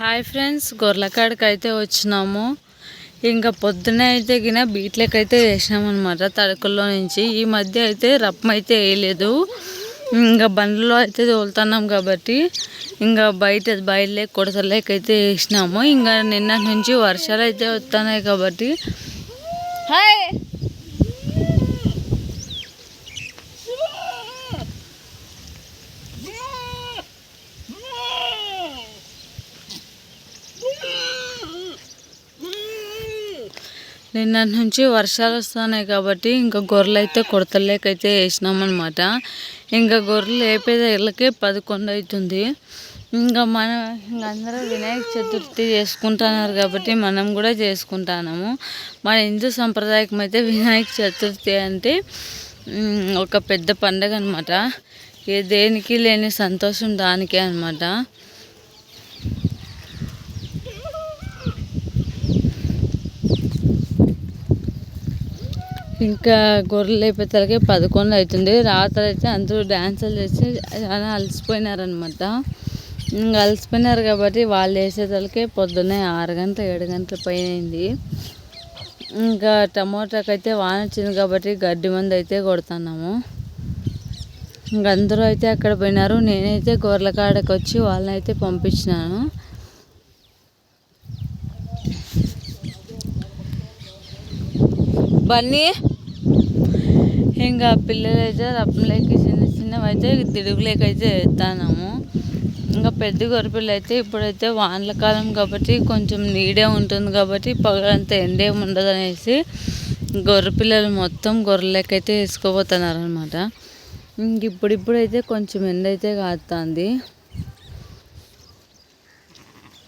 Hi friends గొర్రెకాడికి అయితే వచ్చినాము. ఇంకా పొద్దున అయితే గిన బీట్లకి అయితే వేసినాం అనమాట తడకల్లో నుంచి. ఈ మధ్య అయితే రప్పం అయితే వేయలేదు. ఇంకా బండ్లో అయితే తోలుతున్నాం కాబట్టి ఇంకా బయట బయలులే కొడతలేకైతే వేసినాము. ఇంకా నిన్న నుంచి వర్షాలు అయితే వస్తున్నాయి కాబట్టి హాయ్! నిన్న నుంచి వర్షాలు వస్తున్నాయి కాబట్టి ఇంకా గొర్రెలు అయితే కొడతలేకైతే వేసినామన్నమాట. ఇంకా గొర్రెలు వేపేదాళ్ళకే పదకొండు అవుతుంది. ఇంకా మనం ఇంకా అందరూ వినాయక చతుర్థి చేసుకుంటున్నారు కాబట్టి మనం కూడా చేసుకుంటున్నాము. మన హిందూ సంప్రదాయం అయితే వినాయక చతుర్థి అంటే ఒక పెద్ద పండగ అనమాట ఏ దేనికి లేని సంతోషం దానికే అనమాట ఇంకా గొర్రెలు అయిపోతాకే పదకొండు అవుతుంది. రాత్రి అయితే అందరూ డ్యాన్సులు చేసి చాలా అలసిపోయినారనమాట ఇంకా అలసిపోయినారు కాబట్టి వాళ్ళు వేసేసరికి పొద్దున్నే ఆరు గంటల ఏడు గంటల పైన ఇంకా టమోటాకి అయితే వాన వచ్చింది కాబట్టి గడ్డి మంది అయితే కొడుతున్నాము. ఇంక అందరూ అయితే అక్కడ పోయినారు. నేనైతే గొర్రెల కాడకు వచ్చి వాళ్ళని అయితే పంపించినాను. బన్నీ? ఇంకా పిల్లలు అయితే రప్పంలోకి చిన్న చిన్నవి అయితే తిరుగులేక అయితే ఎత్తాము ఇంకా పెద్ద గొర్రెపిల్ల అయితే ఇప్పుడైతే వానల కాలం కాబట్టి కొంచెం నీడే ఉంటుంది కాబట్టి పగలంతా ఎండే ఉండదు అనేసి గొర్రె పిల్లలు మొత్తం గొర్రెలకైతే వేసుకోపోతున్నారు అనమాట ఇంక ఇప్పుడిప్పుడైతే కొంచెం ఎండ అయితే కాస్తుంది